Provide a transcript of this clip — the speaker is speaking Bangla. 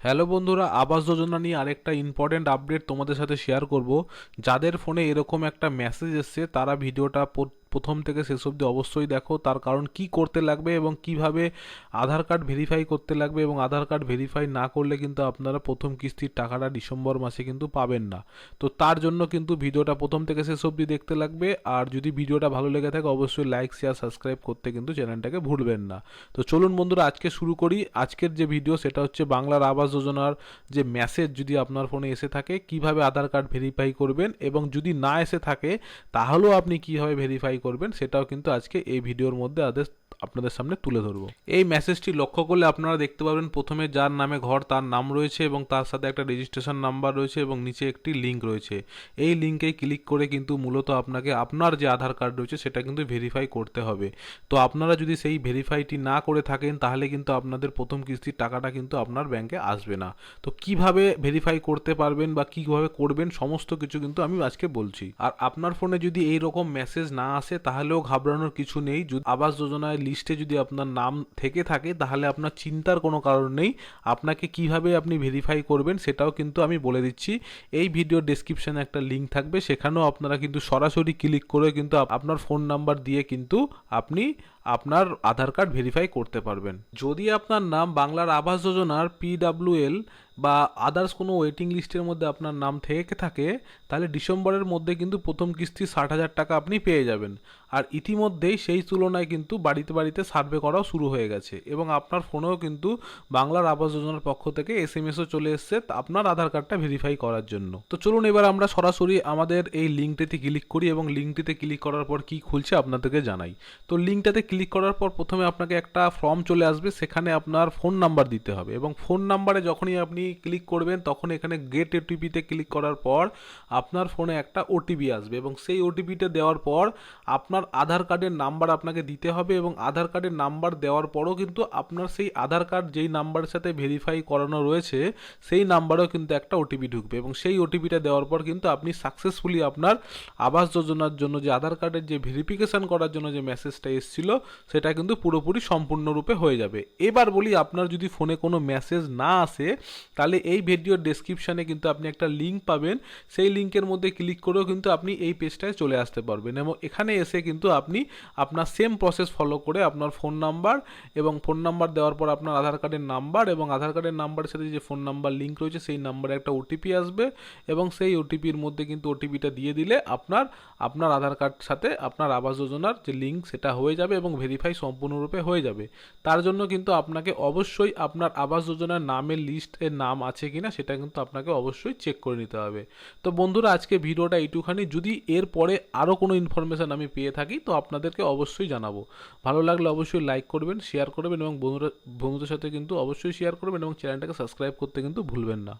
হ্যালো বন্ধুরা, আবাস যোজনা নিয়ে আরেকটা ইম্পর্টেন্ট আপডেট তোমাদের সাথে শেয়ার করব। যাদের ফোনে এরকম একটা মেসেজ এসছে, তারা ভিডিওটা প্রথম থেকে শেষ অবধি অবশ্যই দেখো তার কারণ কি করতে লাগবে এবং কীভাবে আধার কার্ড ভেরিফাই করতে লাগবে এবং আধার কার্ড ভেরিফাই না করলে কিন্তু আপনারা প্রথম কিস্তির টাকাটা ডিসেম্বর মাসে কিন্তু পাবেন না। তো তার জন্য কিন্তু ভিডিওটা প্রথম থেকে শেষ অবধি দেখতে লাগবে আর যদি ভিডিওটা ভালো লেগে থাকে অবশ্যই লাইক শেয়ার সাবস্ক্রাইব করতে কিন্তু চ্যানেলটাকে ভুলবেন না। তো চলুন বন্ধুরা আজকে শুরু করি। আজকের যে ভিডিও সেটা হচ্ছে বাংলার আবাস যোজনার যে মেসেজ যদি আপনার ফোনে এসে থাকে, কীভাবে আধার কার্ড ভেরিফাই করবেন এবং যদি না এসে থাকে, তাহলেও আপনি কীভাবে ভেরিফাই করবেন সেটাও কিন্তু আজকে এই ভিডিওর মধ্যে আদেশ আপনাদের সামনে তুলে ধরবো। এই মেসেজটি লক্ষ্য করলে আপনারা দেখতে পাবেন প্রথমে যার নামে ঘর, তার নাম রয়েছে এবং তার সাথে একটা রেজিস্ট্রেশন নাম্বার রয়েছে এবং নিচে একটি লিঙ্ক রয়েছে। এই লিঙ্কে ক্লিক করে কিন্তু মূলত আপনাকে আপনার যে আধার কার্ড রয়েছে সেটা কিন্তু ভেরিফাই করতে হবে। তো আপনারা যদি সেই ভেরিফাইটি না করে থাকেন, তাহলে কিন্তু আপনাদের প্রথম কিস্তির টাকাটা কিন্তু আপনার ব্যাংকে আসবে না। তো কীভাবে ভেরিফাই করতে পারবেন বা কীভাবে করবেন সমস্ত কিছু কিন্তু আমি আজকে বলছি। আর আপনার ফোনে যদি এই রকম মেসেজ না আসে, তাহলেও ঘাবড়ানোর কিছু নেই। আবাস যোজনায় লিস্টে যদি আপনার নাম থেকে থাকে, তাহলে আপনার চিন্তার কোনো কারণ নেই। আপনাকে কীভাবে আপনি ভেরিফাই করবেন সেটাও কিন্তু আমি বলে দিচ্ছি। এই ভিডিও ডেসক্রিপশানে একটা লিঙ্ক থাকবে। সেখানেও আপনারা কিন্তু সরাসরি ক্লিক করে কিন্তু আপনার ফোন নাম্বার দিয়ে কিন্তু আপনি আপনার আধার কার্ড ভেরিফাই করতে পারবেন। যদি আপনার নাম বাংলার আবাস যোজনার পিডাব্লিউএল বা আদার্স কোনো ওয়েটিং লিস্টের মধ্যে আপনার নাম থেকে থাকে, তাহলে ডিসেম্বরের মধ্যে কিন্তু প্রথম কিস্তি ষাট হাজার টাকা আপনি পেয়ে যাবেন। আর ইতিমধ্যেই সেই তুলনায় কিন্তু বাড়িতে বাড়িতে সার্ভে করাও শুরু হয়ে গেছে এবং আপনার ফোনেও কিন্তু বাংলার আবাস যোজনার পক্ষ থেকে এস এম এসও চলে এসছে আপনার আধার কার্ডটা ভেরিফাই করার জন্য। তো চলুন এবার আমরা সরাসরি আমাদের এই লিঙ্কটিতে ক্লিক করি এবং লিঙ্কটিতে ক্লিক করার পর কি খুলছে আপনাদেরকে জানাই। তো লিঙ্কটাতে ক্লিক করার পর প্রথমে আপনাকে একটা ফর্ম চলে আসবে, সেখানে আপনার ফোন নাম্বার দিতে হবে। এবং ফোন নাম্বারে যখনই আপনি ক্লিক করবেন, তখন এখানে গেট ওটিপিতে ক্লিক করার পর আপনার ফোনে একটা ওটিপি আসবে। এবং সেই ওটিপিটা দেওয়ার পর আপনার আধার কার্ডের নাম্বার আপনাকে দিতে হবে এবং আধার কার্ডের নাম্বার দেওয়ার পরও কিন্তু আপনার সেই আধার কার্ড যেই নাম্বারের সাথে ভেরিফাই করানো রয়েছে, সেই নাম্বারেও কিন্তু একটা ওটিপি ঢুকবে। এবং সেই ওটিপিটা দেওয়ার পর কিন্তু আপনি সাকসেসফুলি আপনার আবাস যোজনার জন্য যে আধার কার্ডের যে ভেরিফিকেশন করার জন্য যে মেসেজটা এসেছিল সেটা কিন্তু পুরোপুরি সম্পূর্ণরূপে হয়ে যাবে। এবার বলি, আপনার যদি ফোনে কোনো মেসেজ না আসে, তাহলে এই ভিডিওর ডেসক্রিপশানে কিন্তু আপনি একটা লিঙ্ক পাবেন। সেই লিঙ্কের মধ্যে ক্লিক করেও কিন্তু আপনি এই পেজটায় চলে আসতে পারবেন এবং এখানে এসে কিন্তু আপনি আপনার সেম প্রসেস ফলো করে আপনার ফোন নাম্বার এবং ফোন নাম্বার দেওয়ার পর আপনার আধার কার্ডের নাম্বার এবং আধার কার্ডের নাম্বারের সাথে যে ফোন নাম্বার লিঙ্ক রয়েছে, সেই নাম্বারে একটা ওটিপি আসবে এবং সেই ওটিপির মধ্যে কিন্তু ওটিপিটা দিয়ে দিলে আপনার আপনার আধার কার্ড সাথে আপনার আবাস যোজনার যে লিঙ্ক সেটা হয়ে যাবে এবং ভেরিফাই সম্পূর্ণরূপে হয়ে যাবে। তার জন্য কিন্তু আপনাকে অবশ্যই আপনার আবাস যোজনার নামের লিস্টের নাম আছে কিনা সেটা কিন্তু আপনাকে অবশ্যই চেক করে নিতে হবে। তো বন্ধুরা, আজকে ভিডিওটা এইটুখানি। যদি এর পরে আরও কোনো ইনফরমেশান আমি পেয়ে থাকি, তো আপনাদেরকে অবশ্যই জানাব। ভালো লাগলে অবশ্যই লাইক করবেন শেয়ার করবেন এবং বন্ধুরা, বন্ধুদের সাথে কিন্তু অবশ্যই শেয়ার করবেন এবং চ্যানেলটাকে সাবস্ক্রাইব করতে কিন্তু ভুলবেন না।